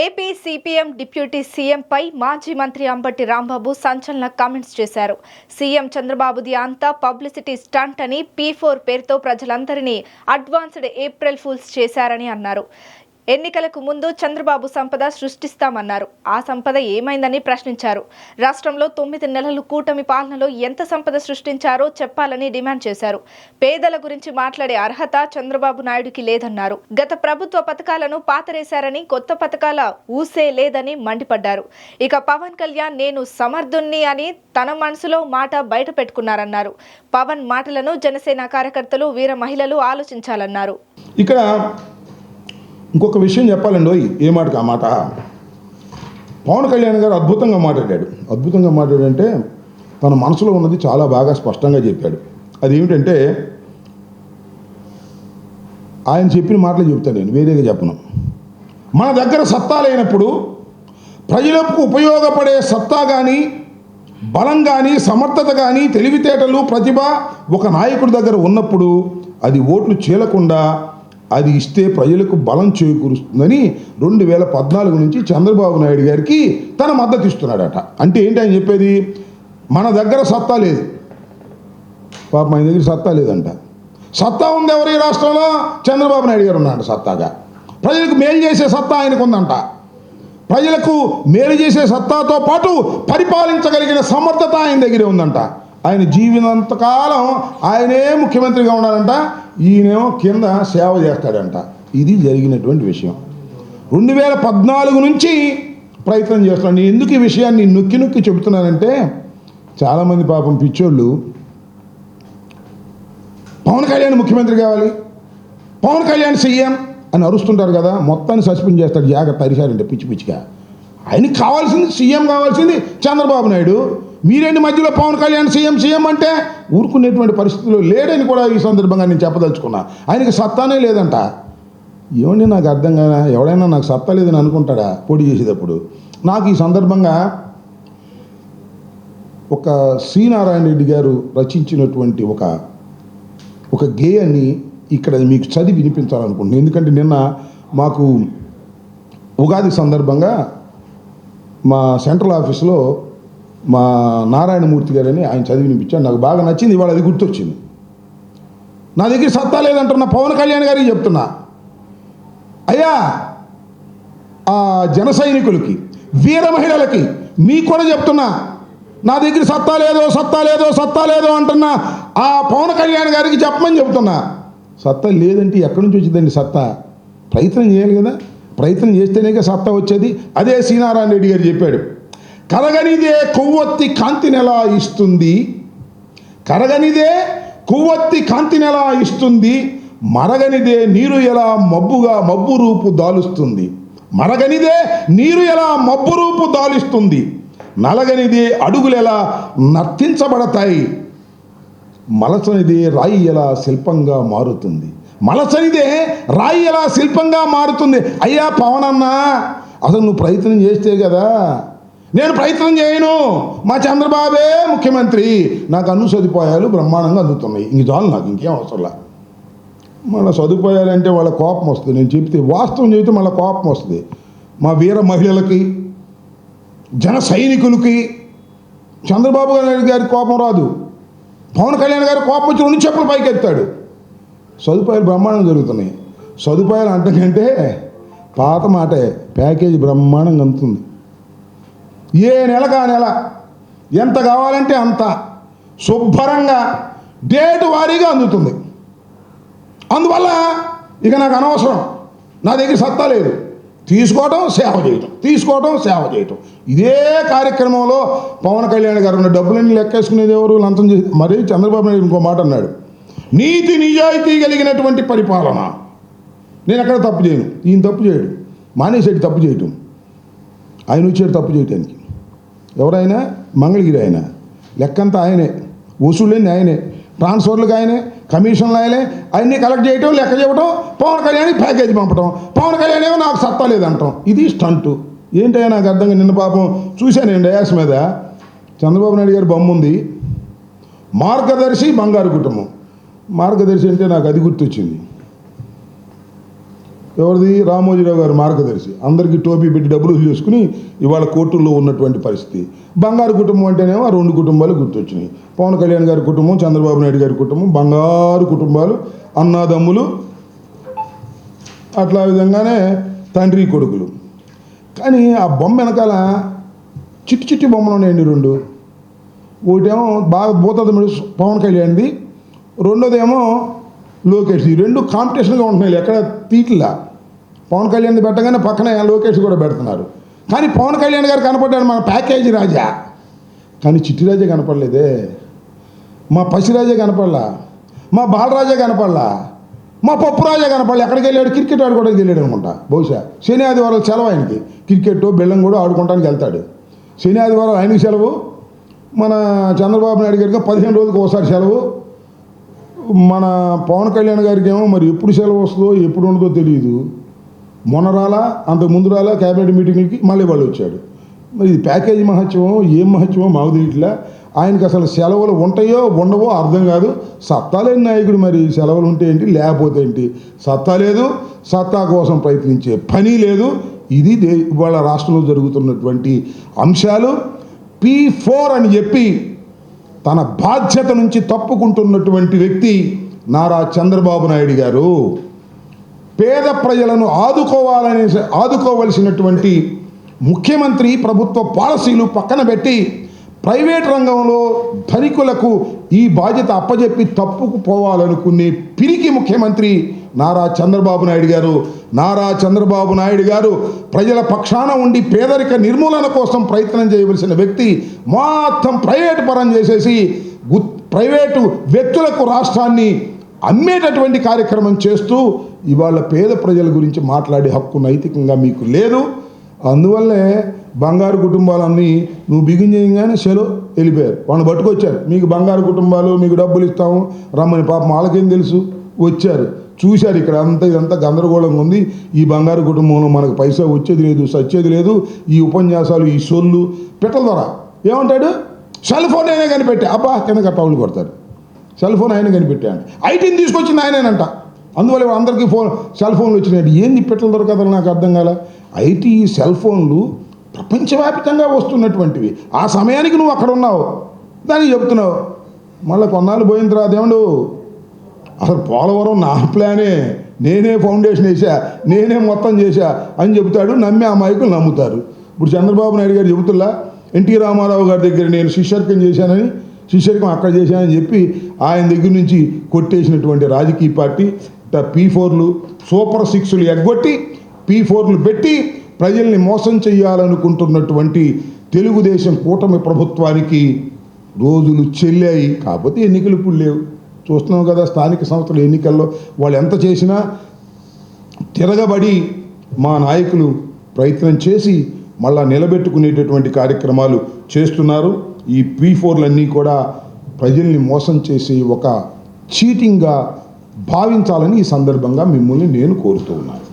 AP CPM deputy సీఎంపై మాజీ మంత్రి అంబటి రాంబాబు సంచలన కామెంట్స్ చేశారు. సీఎం చంద్రబాబుది అంతా పబ్లిసిటీ స్టంట్ అని పీ ఫోర్ పేరుతో ప్రజలందరినీ అడ్వాన్స్డ్ ఏప్రిల్ ఫూల్స్ చేశారని అన్నారు. ఎన్నికలకు ముందు చంద్రబాబు సంపద సృష్టిస్తామన్నారు. ఆ సంపద ఏమైందని ప్రశ్నించారు. రాష్ట్రంలో తొమ్మిది నెలలు కూటమి పాలనలో ఎంత సంపద సృష్టించారో చెప్పాలని డిమాండ్ చేశారు. పేదల గురించి మాట్లాడే అర్హత చంద్రబాబు నాయుడుకి లేదన్నారు. గత ప్రభుత్వ పథకాలను పాతరేశారని కొత్త పథకాల ఊసే లేదని మండిపడ్డారు. ఇక పవన్ కళ్యాణ్ నేను సమర్థుణ్ణి అని తన మనసులో మాట బయట పెట్టుకున్నారన్నారు పవన్ మాటలను జనసేన కార్యకర్తలు వీర మహిళలు ఆలోచించాలన్నారు. ఇక్కడ ఇంకొక విషయం చెప్పాలండి ఏ మాటకు ఆ మాట? పవన్ కళ్యాణ్ గారు అద్భుతంగా మాట్లాడాడు. అద్భుతంగా మాట్లాడంటే తన మనసులో ఉన్నది చాలా బాగా స్పష్టంగా చెప్పాడు. అది ఏమిటంటే ఆయన చెప్పిన మాటలు చెప్తాను నేను వేరేగా చెప్పను. మన దగ్గర సత్తా లేనప్పుడు ప్రజలకు ఉపయోగపడే సత్తా కానీ బలం కానీ సమర్థత కానీ తెలివితేటలు ప్రతిభ ఒక నాయకుడి దగ్గర ఉన్నప్పుడు అది ఓట్లు చీలకుండా అది ఇస్తే ప్రజలకు బలం చేకూరుస్తుందని రెండు వేల పద్నాలుగు నుంచి చంద్రబాబు నాయుడు గారికి తన మద్దతు ఇస్తున్నాడట అంటే ఏంటి ఆయన చెప్పేది? మన దగ్గర సత్తా లేదు. పాప ఆయన దగ్గర సత్తా లేదంట. సత్తా ఉంది ఎవరు ఈ రాష్ట్రంలో? చంద్రబాబు నాయుడు గారు ఉన్నాడు సత్తాగా. ప్రజలకు మేలు చేసే సత్తా ఆయనకు ఉందంట ప్రజలకు మేలు చేసే సత్తాతో పాటు పరిపాలించగలిగిన సమర్థత ఆయన దగ్గరే ఉందంట. ఆయన జీవినంతకాలం ఆయనే ముఖ్యమంత్రిగా ఉండాలంట ఈయనేమో కింద సేవ చేస్తాడంట. ఇది జరిగినటువంటి విషయం. రెండు వేల పద్నాలుగు నుంచి ప్రయత్నం చేస్తున్నాను నేను ఎందుకు ఈ విషయాన్ని నొక్కి నొక్కి చెబుతున్నానంటే చాలామంది పాపం పిచ్చోళ్ళు పవన్ కళ్యాణ్ ముఖ్యమంత్రి కావాలి పవన్ కళ్యాణ్ సీఎం అని అరుస్తుంటారు కదా మొత్తాన్ని సస్పెండ్ చేస్తాడు. జాగ్రత్త అరిశారంటే పిచ్చి పిచ్చిగా. ఆయనకి కావాల్సింది సీఎం కావాల్సింది చంద్రబాబు నాయుడు. మీరేంటి మధ్యలో పవన్ కళ్యాణ్ సీఎం సీఎం అంటే? ఊరుకునేటువంటి పరిస్థితుల్లో లేడని కూడా ఈ సందర్భంగా నేను చెప్పదలుచుకున్నా. ఆయనకి సత్తానే లేదంట. ఏమండి నాకు అర్థం కాదా ఎవడైనా నాకు సత్తా లేదని అనుకుంటాడా పోటీ చేసేటప్పుడు? నాకు ఈ సందర్భంగా ఒక సి నారాయణ రెడ్డి గారు రచించినటువంటి ఒక ఒక గేయాన్ని ఇక్కడ మీకు చదివి వినిపించాలనుకుంటున్నాను ఎందుకంటే నిన్న మాకు ఉగాది సందర్భంగా మా సెంట్రల్ ఆఫీస్లో మా నారాయణమూర్తి గారని ఆయన చదివి వినిపించాడు. నాకు బాగా నచ్చింది ఇవాళ అది గుర్తొచ్చింది. నా దగ్గర సత్తా లేదంటున్నా పవన్ కళ్యాణ్ గారికి చెప్తున్నా. అయ్యా ఆ జన సైనికులకి వీర మహిళలకి మీకు కూడా చెప్తున్నా. నా దగ్గర సత్తా లేదో సత్తా లేదో సత్తా లేదో అంటున్నా ఆ పవన్ కళ్యాణ్ గారికి చెప్పమని చెప్తున్నా. సత్తా లేదంటే ఎక్కడి నుంచి వచ్చిందండి సత్తా? ప్రయత్నం చేయాలి కదా. ప్రయత్నం చేస్తేనే సత్తా వచ్చేది. అదే సీనారాయణ రెడ్డి గారు చెప్పాడు. కరగనిదే కొవ్వొత్తి కాంతినెలా ఇస్తుంది. కరగనిదే కొవ్వొత్తి కాంతినెలా ఇస్తుంది. మరగనిదే నీరు ఎలా మబ్బుగా మబ్బు రూపు దాలుస్తుంది. మరగనిదే నీరు ఎలా మబ్బు రూపు దాలుస్తుంది. నలగనిదే అడుగులు ఎలా నర్తించబడతాయి. మలసనిదే రాయి ఎలా శిల్పంగా మారుతుంది. మలసనిదే రాయి ఎలా శిల్పంగా మారుతుంది. అయ్యా పవనన్నా అసలు నువ్వు ప్రయత్నం చేస్తే కదా నేను ప్రయత్నం చేయను. మా చంద్రబాబే ముఖ్యమంత్రి. నాకు అన్ని సదుపాయాలు బ్రహ్మాండంగా అందుతున్నాయి. ఇంక చాలు నాకు ఇంకేం అవసరంలా మళ్ళీ సదుపాయాలంటే వాళ్ళ కోపం వస్తుంది. నేను చెప్తే వాస్తవం చెబితే మళ్ళీ కోపం వస్తుంది. మా వీర మహిళలకి జన సైనికులకి చంద్రబాబు నాయుడు గారి కోపం రాదు. పవన్ కళ్యాణ్ గారి కోపం వచ్చి రెండు చెప్పులు పైకి ఎత్తాడు. సదుపాయాలు బ్రహ్మాండం జరుగుతున్నాయి. సదుపాయాలు అంటకంటే పాత మాటే. ప్యాకేజీ బ్రహ్మాండంగా అందుతుంది. ఏ నెలకు ఆ నెల ఎంత కావాలంటే అంత శుభ్రంగా డేట్ వారీగా అందుతుంది. అందువల్ల ఇక నాకు అనవసరం. నా దగ్గర సత్తా లేదు. తీసుకోవటం సేవ చేయటం తీసుకోవటం సేవ చేయటం. ఇదే కార్యక్రమంలో పవన్ కళ్యాణ్ గారు ఉన్న డబ్బులన్నీ లెక్కేసుకునేది ఎవరు? లంచం చేసి మరి చంద్రబాబు నాయుడు ఇంకో మాట అన్నాడు. నీతి నిజాయితీ కలిగినటువంటి పరిపాలన. నేను ఎక్కడ తప్పు చేయను. ఈయన తప్పు చేయడు. మానేసేటి తప్పు చేయటం. ఆయన వచ్చాడు తప్పు చేయటానికి. ఎవరైనా మంగళగిరి ఆయన లెక్కంతా ఆయనే వసూళ్ళని ఆయనే ట్రాన్స్ఫర్లకు ఆయనే కమిషన్లు ఆయనే అన్నీ కలెక్ట్ చేయటం లెక్క చెప్పడం పవన్ కళ్యాణ్కి ప్యాకేజీ పంపటం. పవన్ కళ్యాణ్ ఏమో నాకు సత్తా లేదంటాం. ఇది స్టంటు. ఏంటయ్యా నాకు అర్థంగా నిన్న పాపం చూశాను నేను డయాస్ మీద. చంద్రబాబు నాయుడు గారి బొమ్మ ఉంది. మార్గదర్శి బంగారు కుటుంబం. మార్గదర్శి అంటే నాకు అది గుర్తొచ్చింది. ఎవరిది? రామోజీరావు గారు మార్గదర్శి. అందరికీ టోపీ పెట్టి డబ్బులు చేసుకుని ఇవాళ కోర్టుల్లో ఉన్నటువంటి పరిస్థితి. బంగారు కుటుంబం అంటేనేమో ఆ రెండు కుటుంబాలు గుర్తొచ్చినాయి. పవన్ కళ్యాణ్ గారి కుటుంబం చంద్రబాబు నాయుడు గారి కుటుంబం బంగారు కుటుంబాలు అన్నాదమ్ములు అట్లా విధంగానే తండ్రి కొడుకులు. కానీ ఆ బొమ్మ వెనకాల చిట్టి చిట్టి బొమ్మలు ఉన్నాయండి రెండు. ఒకటేమో బాగా పోతుంది పవన్ కళ్యాణ్ది. రెండోదేమో లోకేష్ ఈ రెండు కాంపిటీషన్గా ఉంటున్నాయి ఎక్కడ తీట్లా? పవన్ కళ్యాణ్ పెట్టగానే పక్కనే లోకేష్ కూడా పెడుతున్నారు. కానీ పవన్ కళ్యాణ్ గారు కనపడ్డాడు మన ప్యాకేజీ రాజా. కానీ చిట్టిరాజే కనపడలేదే. మా పసిరాజే కనపడలా. మా బాలరాజే కనపడలా. మా పప్పు రాజా కనపడలే. ఎక్కడికి వెళ్ళాడు? క్రికెట్ ఆడుకోవడానికి వెళ్ళాడు అనుకుంటా. బహుశా శని ఆదివారాలు సెలవు ఆయనకి. క్రికెట్ బెల్లం కూడా ఆడుకోవడానికి వెళ్తాడు. శని ఆదివారం ఆయనకి సెలవు. మన చంద్రబాబు నాయుడు గారికి పదిహేను రోజులకు ఒకసారి సెలవు. మన పవన్ కళ్యాణ్ గారికి ఏమో మరి ఎప్పుడు సెలవు వస్తుందో ఎప్పుడు ఉండదో తెలియదు మొన్న రాలా అంతకు ముందు రాలా క్యాబినెట్ మీటింగ్కి మళ్ళీ వాళ్ళు వచ్చాడు మరి ఇది ప్యాకేజీ మహత్యమో ఏం మహత్యమో మాకు తెలియట్లా. ఆయనకి అసలు సెలవులు ఉంటాయో ఉండవో అర్థం కాదు. సత్తా లేని నాయకుడు మరి సెలవులు ఉంటే ఏంటి లేకపోతే ఏంటి? సత్తా లేదు సత్తా కోసం ప్రయత్నించే పని లేదు. ఇది దే ఇవాళ రాష్ట్రంలో జరుగుతున్నటువంటి అంశాలు. పీ ఫోర్ అని చెప్పి తన బాధ్యత నుంచి తప్పుకుంటున్నటువంటి వ్యక్తి నారా చంద్రబాబు నాయుడు గారు. పేద ప్రజలను ఆదుకోవాలనే ఆదుకోవలసినటువంటి ముఖ్యమంత్రి ప్రభుత్వ పాలసీలు పక్కన పెట్టి ప్రైవేట్ రంగంలో ధనికులకు ఈ బాధ్యత అప్పజెప్పి తప్పుకు పోవాలనుకునే పిరికి ముఖ్యమంత్రి నారా చంద్రబాబు నాయుడు గారు. నారా చంద్రబాబు నాయుడు గారు ప్రజల పక్షాన ఉండి పేదరిక నిర్మూలన కోసం ప్రయత్నం చేయవలసిన వ్యక్తి మొత్తం ప్రైవేట్ పరం చేసేసి ప్రైవేటు వ్యక్తులకు రాష్ట్రాన్ని అమ్మేటటువంటి కార్యక్రమం చేస్తూ ఇవాళ పేద ప్రజల గురించి మాట్లాడే హక్కు నైతికంగా మీకు లేదు. అందువల్లే బంగారు కుటుంబాలన్నీ నువ్వు బిగిన్ చేయగానే సెలో వెళ్ళిపోయారు. వాళ్ళు పట్టుకొచ్చారు. మీకు బంగారు కుటుంబాలు మీకు డబ్బులు ఇస్తాము. రమ్మని పాపం వాళ్ళకేం తెలుసు? వచ్చారు. చూశారు ఇక్కడ అంతా ఇదంతా గందరగోళంగా ఉంది. ఈ బంగారు కుటుంబంలో మనకు పైసా వచ్చేది లేదు సచ్చేది లేదు. ఈ ఉపన్యాసాలు ఈ సొల్లు పెట్టల ద్వారా. ఏమంటాడు? సెల్ ఫోన్ అయినా కనిపెట్టే. అబ్బా కింద పౌలు కొడతారు సెల్ ఫోన్ ఆయన కనిపెట్టాడు. ఐటీని తీసుకొచ్చింది ఆయనేనంట. అందువల్ల అందరికీ ఫోన్ సెల్ ఫోన్లు వచ్చినాయి. ఏంది పెట్టలు దొరకదని నాకు అర్థం కాల. ఐటీ సెల్ ఫోన్లు ప్రపంచవ్యాప్తంగా వస్తున్నటువంటివి. ఆ సమయానికి నువ్వు అక్కడ ఉన్నావు. దానికి చెప్తున్నావు. మళ్ళీ కొన్నాళ్ళు పోయిన తర్వాత ఏమండు? అసలు పోలవరం నా ప్లానే. నేనే ఫౌండేషన్ వేసా నేనే మొత్తం చేశా అని చెబుతాడు. నమ్మి ఆ మైకులు నమ్ముతారు. ఇప్పుడు చంద్రబాబు నాయుడు గారు చెబుతున్నా ఎన్టీ రామారావు గారి దగ్గర నేను శిష్యర్కం చేశానని శిష్యర్కం అక్కడ చేశానని చెప్పి ఆయన దగ్గర నుంచి కొట్టేసినటువంటి రాజకీయ పార్టీ పీ ఫోర్లు సూపర్ సిక్స్లు ఎగ్గొట్టి పీ ఫోర్లు పెట్టి ప్రజల్ని మోసం చేయాలనుకుంటున్నటువంటి తెలుగుదేశం కూటమి ప్రభుత్వానికి రోజులు చెల్లాయి. కాకపోతే ఎన్నికలు ఇప్పుడు లేవు. చూస్తున్నాం కదా స్థానిక సంస్థల ఎన్నికల్లో వాళ్ళు ఎంత చేసినా తిరగబడి మా నాయకులు ప్రయత్నం చేసి మళ్ళా నిలబెట్టుకునేటటువంటి కార్యక్రమాలు చేస్తున్నారు. ఈ పీ ఫోర్లన్నీ కూడా ప్రజల్ని మోసం చేసి ఒక చీటింగ్గా భావించాలని ఈ సందర్భంగా మిమ్మల్ని నేను కోరుతూ ఉన్నాను.